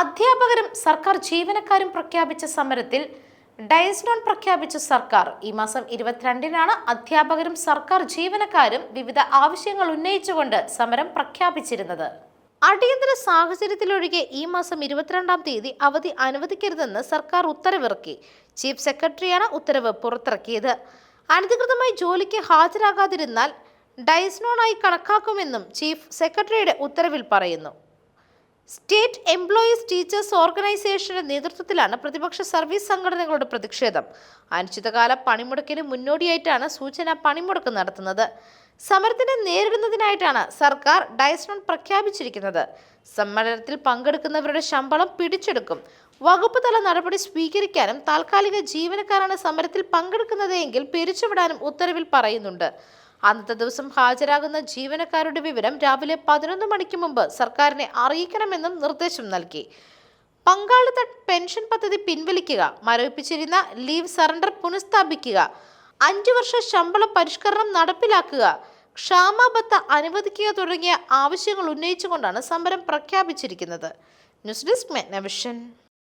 അധ്യാപകരും സർക്കാർ ജീവനക്കാരും പ്രഖ്യാപിച്ച സമരത്തിൽ ഡയസ്ഡോൺ പ്രഖ്യാപിച്ച സർക്കാർ. ഈ മാസം ഇരുപത്തിരണ്ടിനാണ് അധ്യാപകരും സർക്കാർ ജീവനക്കാരും വിവിധ ആവശ്യങ്ങൾ ഉന്നയിച്ചുകൊണ്ട് സമരം പ്രഖ്യാപിച്ചിരുന്നത്. അടിയന്തര സാഹചര്യത്തിലൊഴികെ ഈ മാസം ഇരുപത്തിരണ്ടാം തീയതി അവധി അനുവദിക്കരുതെന്ന് സർക്കാർ ഉത്തരവിറക്കി. ചീഫ് സെക്രട്ടറിയാണ് ഉത്തരവ് പുറത്തിറക്കിയത്. അനധികൃതമായി ജോലിക്ക് ഹാജരാകാതിരുന്നാൽ ഡയസ്നോണായി കണക്കാക്കുമെന്നും ചീഫ് സെക്രട്ടറിയുടെ ഉത്തരവിൽ പറയുന്നു. സ്റ്റേറ്റ് എംപ്ലോയീസ് ടീച്ചേഴ്സ് ഓർഗനൈസേഷന്റെ നേതൃത്വത്തിലാണ് പ്രതിപക്ഷ സർവീസ് സംഘടനകളുടെ പ്രതിഷേധം. അനിശ്ചിതകാല പണിമുടക്കിന് മുന്നോടിയായിട്ടാണ് സൂചന പണിമുടക്ക് നടത്തുന്നത്. സമരത്തിനെ നേരിടുന്നതിനായിട്ടാണ് സർക്കാർ ഡയസ്നോൺ പ്രഖ്യാപിച്ചിരിക്കുന്നത്. സമ്മേളനത്തിൽ പങ്കെടുക്കുന്നവരുടെ ശമ്പളം പിടിച്ചെടുക്കും. വകുപ്പ് തല നടപടി സ്വീകരിക്കാനും താൽക്കാലിക ജീവനക്കാരാണ് സമരത്തിൽ പങ്കെടുക്കുന്നത് എങ്കിൽ പിരിച്ചുവിടാനും ഉത്തരവിൽ പറയുന്നുണ്ട്. അന്നത്തെ ദിവസം ഹാജരാകുന്ന ജീവനക്കാരുടെ വിവരം രാവിലെ പതിനൊന്ന് മണിക്ക് മുമ്പ് സർക്കാരിനെ അറിയിക്കണമെന്നും നിർദ്ദേശം നൽകി. പങ്കാളിത്ത പെൻഷൻ പദ്ധതി പിൻവലിക്കുക മരവിപ്പിച്ചിരുന്ന ലീവ് സറണ്ടർ പുനഃസ്ഥാപിക്കുക അഞ്ചു വർഷ ശമ്പള പരിഷ്കരണം നടപ്പിലാക്കുക ക്ഷാമബത്ത അനുവദിക്കുക തുടങ്ങിയ ആവശ്യങ്ങൾ ഉന്നയിച്ചുകൊണ്ടാണ് സമരം പ്രഖ്യാപിച്ചിരിക്കുന്നത്. News desk മെഗ്നവിഷൻ.